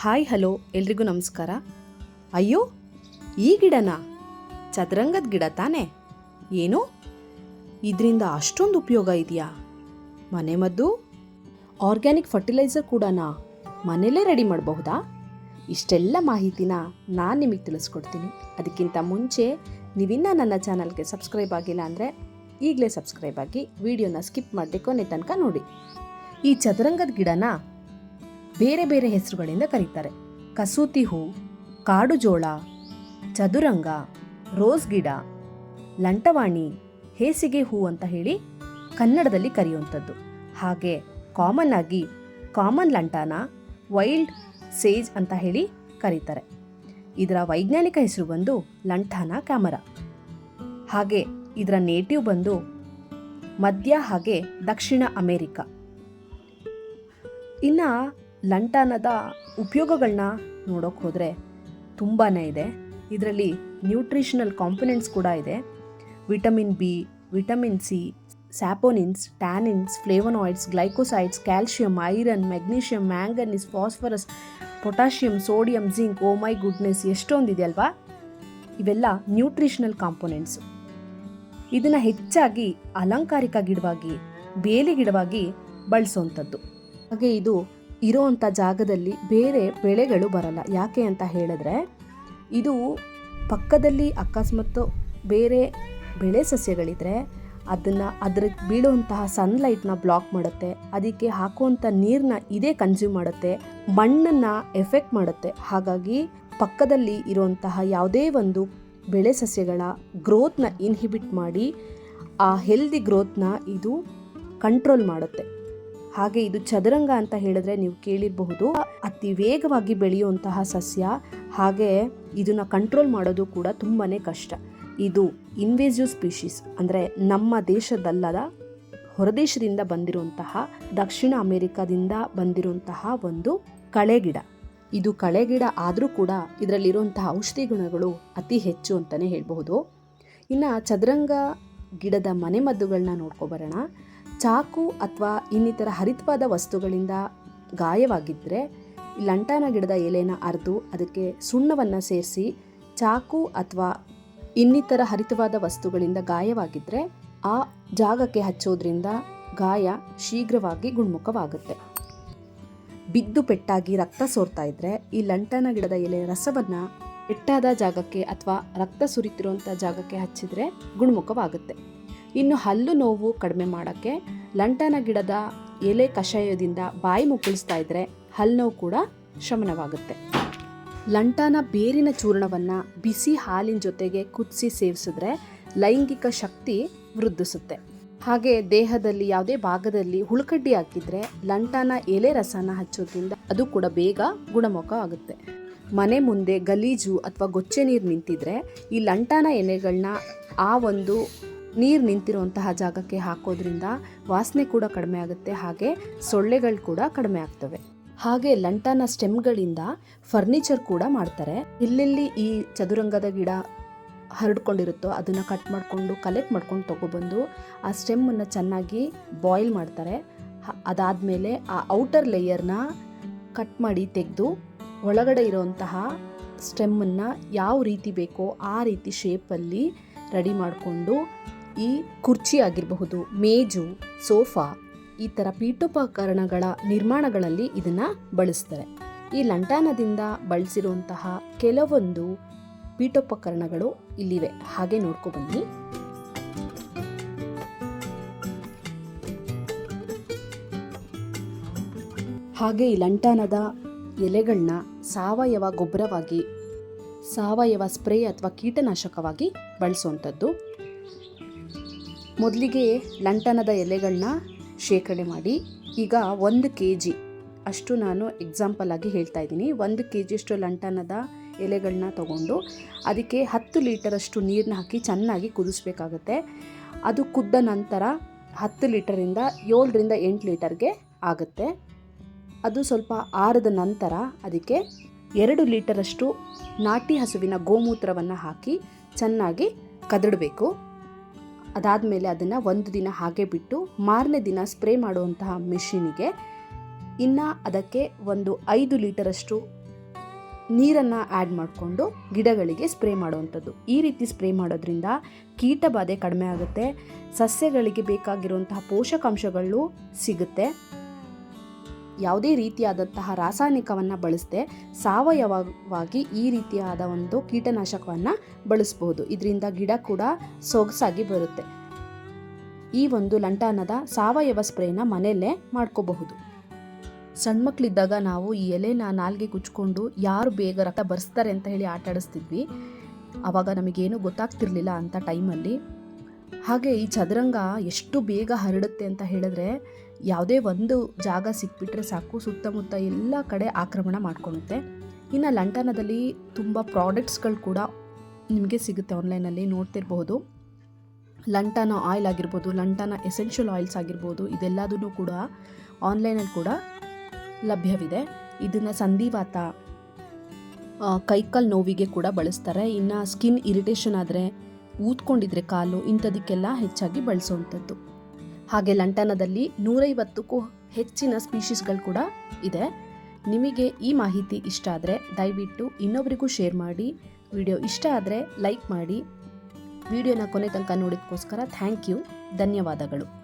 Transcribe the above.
Hi, hello, ಎಲ್ರಿಗೂ ನಮಸ್ಕಾರ. ಅಯ್ಯೋ, ಈ ಗಿಡನಾ? ಚದರಂಗದ ಗಿಡ ತಾನೇ? ಏನು? ಇದರಿಂದ ಅಷ್ಟೊಂದು ಉಪಯೋಗ ಇದೆಯಾ? ಮನೆ ಮದ್ದು, ಆರ್ಗ್ಯಾನಿಕ್ ಫರ್ಟಿಲೈಸರ್ ಕೂಡನಾ ಮನೆಯಲ್ಲೇ ರೆಡಿ ಮಾಡಬಹುದಾ? ಇಷ್ಟೆಲ್ಲ ಮಾಹಿತಿನ ನಾನು ನಿಮಗೆ ತಿಳಿಸ್ಕೊಡ್ತೀನಿ. ಅದಕ್ಕಿಂತ ಮುಂಚೆ ನೀವಿನ್ನ ನನ್ನ ಚಾನಲ್ಗೆ ಸಬ್ಸ್ಕ್ರೈಬ್ ಆಗಿಲ್ಲ ಅಂದರೆ ಈಗಲೇ ಸಬ್ಸ್ಕ್ರೈಬ್ ಆಗಿ ವಿಡಿಯೋನ ಸ್ಕಿಪ್ ಮಾಡದೆ ಕೊನೆ ತನಕ ನೋಡಿ. ಈ ಚದುರಂಗದ ಗಿಡನ ಬೇರೆ ಬೇರೆ ಹೆಸರುಗಳಿಂದ ಕರೀತಾರೆ. ಕಸೂತಿ ಹೂ, ಕಾಡು ಜೋಳ, ಚದುರಂಗ, ರೋಸ್ ಗಿಡ, ಲಂಟವಾಣಿ, ಹೇಸಿಗೆ ಹೂ ಅಂತ ಹೇಳಿ ಕನ್ನಡದಲ್ಲಿ ಕರೆಯುವಂಥದ್ದು. ಹಾಗೆ ಕಾಮನ್ ಆಗಿ ಕಾಮನ್ ಲಂಟಾನ, ವೈಲ್ಡ್ ಸೇಜ್ ಅಂತ ಹೇಳಿ ಕರೀತಾರೆ. ಇದರ ವೈಜ್ಞಾನಿಕ ಹೆಸರು ಬಂದು ಲಂಠಾನ ಕ್ಯಾಮರಾ. ಹಾಗೆ ಇದರ ನೇಟಿವ್ ಬಂದು ಮಧ್ಯ ಹಾಗೆ ದಕ್ಷಿಣ ಅಮೇರಿಕ. ಇನ್ನು ಲಂಟಾನದ ಉಪಯೋಗಗಳನ್ನ ನೋಡೋಕೆ ಹೋದರೆ ತುಂಬಾ ಇದೆ. ಇದರಲ್ಲಿ ನ್ಯೂಟ್ರಿಷನಲ್ ಕಾಂಪೊನೆಂಟ್ಸ್ ಕೂಡ ಇದೆ. Vitamin B, vitamin C, saponins, tannins, flavonoids, glycosides, calcium, iron, magnesium, manganese, phosphorus, potassium, sodium, zinc, oh my goodness ಎಷ್ಟೊಂದಿದೆ ಅಲ್ವಾ? ಇವೆಲ್ಲ ನ್ಯೂಟ್ರಿಷನಲ್ ಕಾಂಪೊನೆಂಟ್ಸ್. ಇದನ್ನು ಹೆಚ್ಚಾಗಿ ಅಲಂಕಾರಿಕ ಗಿಡವಾಗಿ ಬೇಲಿ ಗಿಡವಾಗಿ ಬಳಸುವಂಥದ್ದು ಹಾಗೆ ಇದು ಇರೋವಂಥ ಜಾಗದಲ್ಲಿ ಬೇರೆ ಬೆಳೆಗಳು ಬರಲ್ಲ. ಯಾಕೆ ಅಂತ ಹೇಳಿದ್ರೆ, ಇದು ಪಕ್ಕದಲ್ಲಿ ಅಕಸ್ಮಾತ್ ಬೇರೆ ಬೆಳೆ ಸಸ್ಯಗಳಿದ್ರೆ ಅದನ್ನು ಅದ್ರ ಬೀಳುವಂತಹ ಸನ್ಲೈಟ್ನ ಬ್ಲಾಕ್ ಮಾಡುತ್ತೆ. ಅದಕ್ಕೆ ಹಾಕುವಂಥ ನೀರನ್ನ ಇದೇ ಕನ್ಸ್ಯೂಮ್ ಮಾಡುತ್ತೆ. ಮಣ್ಣನ್ನು ಎಫೆಕ್ಟ್ ಮಾಡುತ್ತೆ. ಹಾಗಾಗಿ ಪಕ್ಕದಲ್ಲಿ ಇರುವಂತಹ ಯಾವುದೇ ಒಂದು ಬೆಳೆ ಸಸ್ಯಗಳ ಗ್ರೋತ್ನ ಇನ್ಹಿಬಿಟ್ ಮಾಡಿ ಆ ಹೆಲ್ದಿ ಗ್ರೋತ್ನ ಇದು ಕಂಟ್ರೋಲ್ ಮಾಡುತ್ತೆ. ಹಾಗೆ ಇದು ಚದುರಂಗ ಅಂತ ಹೇಳಿದ್ರೆ ನೀವು ಕೇಳಿರಬಹುದು. ಅತಿ ವೇಗವಾಗಿ ಬೆಳೆಯುವಂತಹ ಸಸ್ಯ, ಹಾಗೆ ಇದನ್ನ ಕಂಟ್ರೋಲ್ ಮಾಡೋದು ಕೂಡ ತುಂಬಾನೇ ಕಷ್ಟ. ಇದು ಇನ್ವೇಸಿವ್ ಸ್ಪೀಶೀಸ್ ಅಂದರೆ ನಮ್ಮ ದೇಶದಲ್ಲದ ಹೊರದೇಶದಿಂದ ಬಂದಿರುವಂತಹ, ದಕ್ಷಿಣ ಅಮೆರಿಕದಿಂದ ಬಂದಿರುವಂತಹ ಒಂದು ಕಳೆಗಿಡ. ಇದು ಕಳೆಗಿಡ ಆದರೂ ಕೂಡ ಇದರಲ್ಲಿರುವಂತಹ ಔಷಧಿ ಗುಣಗಳು ಅತಿ ಹೆಚ್ಚು ಅಂತಲೇ ಹೇಳಬಹುದು. ಇನ್ನು ಚದರಂಗ ಗಿಡದ ಮನೆಮದ್ದುಗಳನ್ನ ನೋಡ್ಕೊಬರೋಣ ಚಾಕು ಅಥವಾ ಇನ್ನಿತರ ಹರಿತವಾದ ವಸ್ತುಗಳಿಂದ ಗಾಯವಾಗಿದ್ದರೆ ಲಂಟಾನ ಗಿಡದ ಎಲೆನ ಅರೆದು ಅದಕ್ಕೆ ಸುಣ್ಣವನ್ನು ಸೇರಿಸಿ ಚಾಕು ಅಥವಾ ಇನ್ನಿತರ ಹರಿತವಾದ ವಸ್ತುಗಳಿಂದ ಗಾಯವಾಗಿದ್ದರೆ ಆ ಜಾಗಕ್ಕೆ ಹಚ್ಚೋದ್ರಿಂದ ಗಾಯ ಶೀಘ್ರವಾಗಿ ಗುಣಮುಖವಾಗುತ್ತೆ. ಬಿದ್ದು ಪೆಟ್ಟಾಗಿ ರಕ್ತ ಸೋರ್ತಾ ಇದ್ದರೆ ಈ ಲಂಟನ ಗಿಡದ ಎಲೆ ರಸವನ್ನು ಪೆಟ್ಟಾದ ಜಾಗಕ್ಕೆ ಅಥವಾ ರಕ್ತ ಸುರಿತಿರುವಂಥ ಜಾಗಕ್ಕೆ ಹಚ್ಚಿದರೆ ಗುಣಮುಖವಾಗುತ್ತೆ. ಇನ್ನು ಹಲ್ಲು ನೋವು ಕಡಿಮೆ ಮಾಡೋಕ್ಕೆ ಲಂಟನ ಗಿಡದ ಎಲೆ ಕಷಾಯದಿಂದ ಬಾಯಿ ಮುಕ್ಕಳಿಸ್ತಾ ಇದ್ರೆ ಹಲ್ಲು ನೋವು ಕೂಡ ಶಮನವಾಗುತ್ತೆ. ಲಂಟಾನ ಬೇರಿನ ಚೂರ್ಣವನ್ನು ಬಿಸಿ ಹಾಲಿನ ಜೊತೆಗೆ ಕುದಿಸಿ ಸೇವಿಸಿದ್ರೆ ಲೈಂಗಿಕ ಶಕ್ತಿ ವೃದ್ಧಿಸುತ್ತೆ. ಹಾಗೆ ದೇಹದಲ್ಲಿ ಯಾವುದೇ ಭಾಗದಲ್ಲಿ ಹುಳುಕಡ್ಡಿ ಹಾಕಿದ್ರೆ ಲಂಟಾನ ಎಲೆ ರಸನ ಹಚ್ಚೋದ್ರಿಂದ ಅದು ಕೂಡ ಬೇಗ ಗುಣಮುಖ ಆಗುತ್ತೆ. ಮನೆ ಮುಂದೆ ಗಲೀಜು ಅಥವಾ ಗೊಚ್ಚೆ ನೀರು ನಿಂತಿದ್ರೆ ಈ ಲಂಟಾನ ಎಲೆಗಳನ್ನ ಆ ಒಂದು ನೀರು ನಿಂತಿರುವಂತಹ ಜಾಗಕ್ಕೆ ಹಾಕೋದ್ರಿಂದ ವಾಸನೆ ಕೂಡ ಕಡಿಮೆ ಆಗುತ್ತೆ, ಹಾಗೆ ಸೊಳ್ಳೆಗಳು ಕೂಡ ಕಡಿಮೆ ಆಗ್ತವೆ. ಹಾಗೆ ಲಂಟಾನ ಸ್ಟೆಮ್ಗಳಿಂದ ಫರ್ನಿಚರ್ ಕೂಡ ಮಾಡ್ತಾರೆ. ಎಲ್ಲೆಲ್ಲಿ ಈ ಚದುರಂಗದ ಗಿಡ ಹರಡ್ಕೊಂಡಿರುತ್ತೋ ಅದನ್ನು ಕಟ್ ಮಾಡಿಕೊಂಡು, ಕಲೆಕ್ಟ್ ಮಾಡ್ಕೊಂಡು ತೊಗೊಬಂದು ಆ ಸ್ಟೆಮ್ಮನ್ನು ಚೆನ್ನಾಗಿ ಬಾಯ್ಲ್ ಮಾಡ್ತಾರೆ. ಅದಾದ್ಮೇಲೆ ಆ ಔಟರ್ ಲೇಯರ್ನ ಕಟ್ ಮಾಡಿ ತೆಗೆದು ಒಳಗಡೆ ಇರುವಂತಹ ಸ್ಟೆಮ್ಮನ್ನು ಯಾವ ರೀತಿ ಬೇಕೋ ಆ ರೀತಿ ಶೇಪಲ್ಲಿ ರೆಡಿ ಮಾಡಿಕೊಂಡು ಈ ಕುರ್ಚಿ ಆಗಿರಬಹುದು, ಮೇಜು, ಸೋಫಾ ಈ ಥರ ಪೀಠೋಪಕರಣಗಳ ನಿರ್ಮಾಣಗಳಲ್ಲಿ ಇದನ್ನು ಬಳಸ್ತಾರೆ. ಈ ಲಂಟಾನದಿಂದ ಬಳಸಿರುವಂತಹ ಕೆಲವೊಂದು ಪೀಠೋಪಕರಣಗಳು ಇಲ್ಲಿವೆ. ಹಾಗೆ ನೋಡ್ಕೊಬನ್ನಿ ಹಾಗೆ ಈ ಲಂಟಾನದ ಎಲೆಗಳನ್ನ ಸಾವಯವ ಗೊಬ್ಬರವಾಗಿ, ಸಾವಯವ ಸ್ಪ್ರೇ ಅಥವಾ ಕೀಟನಾಶಕವಾಗಿ ಬಳಸುವಂಥದ್ದು. ಮೊದಲಿಗೆ ಲಂಟನದ ಎಲೆಗಳನ್ನ ಶೇಖರಣೆ ಮಾಡಿ, ಈಗ ಒಂದು ಕೆ ಜಿ ಅಷ್ಟು ನಾನು ಎಕ್ಸಾಂಪಲ್ ಆಗಿ ಹೇಳ್ತಾ ಇದ್ದೀನಿ. ಒಂದು ಕೆ ಜಿಯಷ್ಟು ಲಂಟನದ ಎಲೆಗಳನ್ನ ತಗೊಂಡು ಅದಕ್ಕೆ ಹತ್ತು ಲೀಟರಷ್ಟು ನೀರನ್ನ ಹಾಕಿ ಚೆನ್ನಾಗಿ ಕುದಿಸ್ಬೇಕಾಗತ್ತೆ. ಅದು ಕುದ್ದ ನಂತರ ಹತ್ತು ಲೀಟರಿಂದ ಏಳರಿಂದ ಎಂಟು ಲೀಟರ್ಗೆ ಆಗುತ್ತೆ. ಅದು ಸ್ವಲ್ಪ ಆರದ ನಂತರ ಅದಕ್ಕೆ ಎರಡು ಲೀಟರಷ್ಟು ನಾಟಿ ಹಸುವಿನ ಗೋಮೂತ್ರವನ್ನು ಹಾಕಿ ಚೆನ್ನಾಗಿ ಕದಡಬೇಕು. ಅದಾದಮೇಲೆ ಅದನ್ನು ಒಂದು ದಿನ ಹಾಗೆ ಬಿಟ್ಟು ಮಾರನೇ ದಿನ ಸ್ಪ್ರೇ ಮಾಡುವಂತಹ ಮೆಷಿನಿಗೆ ಇನ್ನು ಅದಕ್ಕೆ ಒಂದು ಐದು ಲೀಟರಷ್ಟು ನೀರನ್ನು ಆ್ಯಡ್ ಮಾಡಿಕೊಂಡು ಗಿಡಗಳಿಗೆ ಸ್ಪ್ರೇ ಮಾಡುವಂಥದ್ದು. ಈ ರೀತಿ ಸ್ಪ್ರೇ ಮಾಡೋದ್ರಿಂದ ಕೀಟ ಬಾಧೆ ಕಡಿಮೆ ಆಗುತ್ತೆ, ಸಸ್ಯಗಳಿಗೆ ಬೇಕಾಗಿರುವಂತಹ ಪೋಷಕಾಂಶಗಳು ಸಿಗುತ್ತೆ. ಯಾವುದೇ ರೀತಿಯಾದಂತಹ ರಾಸಾಯನಿಕವನ್ನು ಬಳಸದೆ ಸಾವಯವವಾಗಿ ಈ ರೀತಿಯಾದ ಒಂದು ಕೀಟನಾಶಕವನ್ನು ಬಳಸ್ಬೋದು. ಇದರಿಂದ ಗಿಡ ಕೂಡ ಸೊಗಸಾಗಿ ಬರುತ್ತೆ. ಈ ಒಂದು ಲಂಟಾನದ ಸಾವಯವ ಸ್ಪ್ರೇನ ಮನೆಯಲ್ಲೇ ಮಾಡ್ಕೋಬಹುದು. ಸಣ್ಣ ಮಕ್ಕಳಿದ್ದಾಗ ನಾವು ಈ ಎಲೆನ ನಾಲ್ಗೆ ಕುಚ್ಕೊಂಡು ಯಾರು ಬೇಗ ರಕ್ತ ಬರ್ಸ್ತಾರೆ ಅಂತ ಹೇಳಿ ಆಟ ಆಡಿಸ್ತಿದ್ವಿ. ಆವಾಗ ನಮಗೇನು ಗೊತ್ತಾಗ್ತಿರ್ಲಿಲ್ಲ ಅಂತ ಟೈಮಲ್ಲಿ. ಹಾಗೆ ಈ ಚದರಂಗ ಎಷ್ಟು ಬೇಗ ಹರಡುತ್ತೆ ಅಂತ ಹೇಳಿದ್ರೆ ಯಾವುದೇ ಒಂದು ಜಾಗ ಸಿಕ್ಬಿಟ್ರೆ ಸಾಕು, ಸುತ್ತಮುತ್ತ ಎಲ್ಲ ಕಡೆ ಆಕ್ರಮಣ ಮಾಡ್ಕೊಳುತ್ತೆ. ಇನ್ನು ಲಂಡನದಲ್ಲಿ ತುಂಬ ಪ್ರಾಡಕ್ಟ್ಸ್ಗಳು ಕೂಡ ನಿಮಗೆ ಸಿಗುತ್ತೆ ಆನ್ಲೈನಲ್ಲಿ ನೋಡ್ತಿರ್ಬೋದು. ಲಂಟನ ಆಯಿಲ್ ಆಗಿರ್ಬೋದು ಲಂಟನ ಎಸೆನ್ಷಿಯಲ್ ಆಯಿಲ್ಸ್ ಆಗಿರ್ಬೋದು ಇದೆಲ್ಲದೂ ಕೂಡ ಆನ್ಲೈನಲ್ಲಿ ಕೂಡ ಲಭ್ಯವಿದೆ. ಇದನ್ನು ಸಂಧಿವಾತ ಕೈಕಾಲು ನೋವಿಗೆ ಕೂಡ ಬಳಸ್ತಾರೆ. ಇನ್ನು ಸ್ಕಿನ್ ಇರಿಟೇಷನ್ ಆದರೆ, ಊದ್ಕೊಂಡಿದ್ರೆ ಕಾಲು, ಇಂಥದಕ್ಕೆಲ್ಲ ಹೆಚ್ಚಾಗಿ ಬಳಸುವಂಥದ್ದು ಹಾಗೆ ಲಂಡನದಲ್ಲಿ ನೂರೈವತ್ತಕ್ಕೂ ಹೆಚ್ಚಿನ ಸ್ಪೀಷೀಸ್ಗಳು ಕೂಡ ಇದೆ. ನಿಮಗೆ ಈ ಮಾಹಿತಿ ಇಷ್ಟ ಆದರೆ ದಯವಿಟ್ಟು ಇನ್ನೊಬ್ರಿಗೂ ಶೇರ್ ಮಾಡಿ. ವಿಡಿಯೋ ಇಷ್ಟ ಆದರೆ ಲೈಕ್ ಮಾಡಿ. ವಿಡಿಯೋನ ಕೊನೆ ತನಕ ನೋಡೋದಕ್ಕೋಸ್ಕರ ಥ್ಯಾಂಕ್ ಯು. ಧನ್ಯವಾದಗಳು.